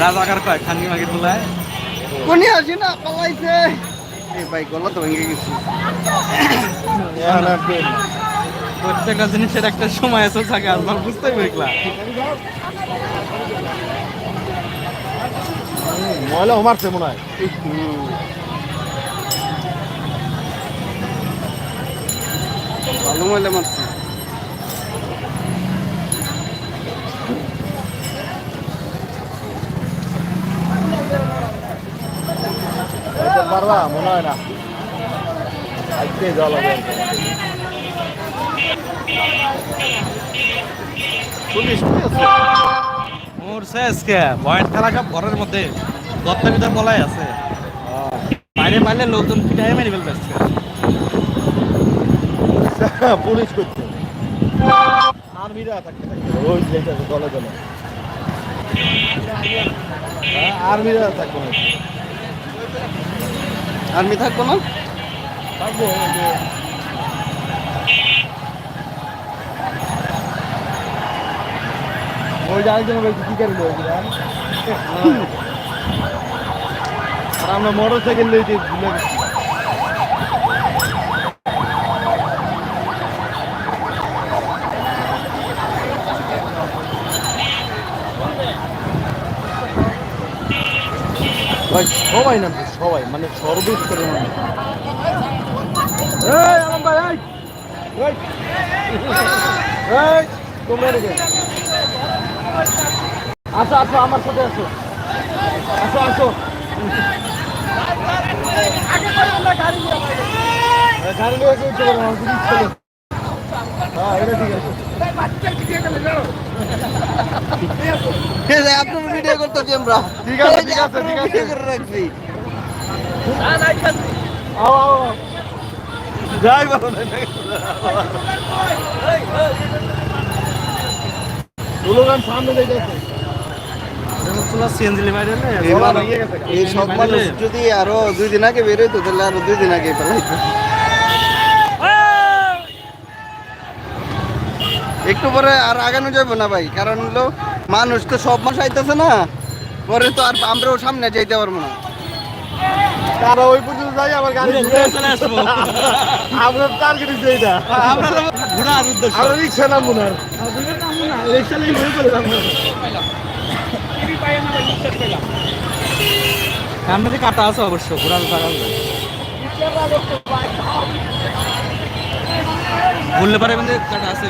রাজাকার কয়? খানকি মাগি তোলায়? কোনি আসি না পালাইছে। এই ভাই গলা তো ভেঙে গেছে। প্রত্যেকটা জিনিসের একটা সময় আছে থাকে আর আমার বুঝতেই পারলা ময়লা মারছে মনে হয়। ভালো ময়লা মারছে। পারবা? মনে হয় না। আজকে জল হবে। আছে। মোর শেষকে পয়েন্ট খেলা সব ঘরের মধ্যে। গর্তের ভিতর বলাই আছে। বাইরে পাইলে লোকজন পিটাই মেরে ফেলতে আসছে পুলিশ করছে। আর্মিরা থাকতে থাকতে। ওই যেটা দলে দলে। হ্যাঁ, আর্মিরা থাকব আর্মি থাকব না থাকব আরেকজন কি করব আর আমরা মোটর সাইকেল লইতে ভাই সবাই নামছে সবাই মানে সর্বস্তরের মানুষ এই আলম ভাই এই এই এই তোমরা রেখে আসো আসো আমার সাথে আসো। আসো আসো। গাড়ি নিয়ে উঠতে পারো আমার যদি ইচ্ছে হ্যাঁ এটা ঠিক আছে। আপনার করতেছি আমরা। ঠিক আছে, ঠিক আছে, ঠিক আছে। করে রাখছি। আও আও আও। যাই বলো। স্লোগান সামনে দেখেছে এই সব মানুষ যদি আরও দুই দিন আগে বেরোইতো তাহলে আরও দুই দিন আগে পেলাইতো একটু পরে আর আগানো যাবে না ভাই কারণ হলো মানুষ তো সব মাস আইতেছে না। পরে তো আর আমরাও সামনে যাইতে পারব না। তারা ওই পর্যন্ত যাই আবার গাড়ি ঘুরে চলে আসব। আমরা টার্গেট দিচ্ছি এইটা আমরা ঘোরার উদ্দেশ্য। আমরা রিক্সা নামবো না। সামনে দিয়ে কাটা আছে অবশ্য ঘোরার জায়গা ঘুরলে পারে কিন্তু কাটা আছে।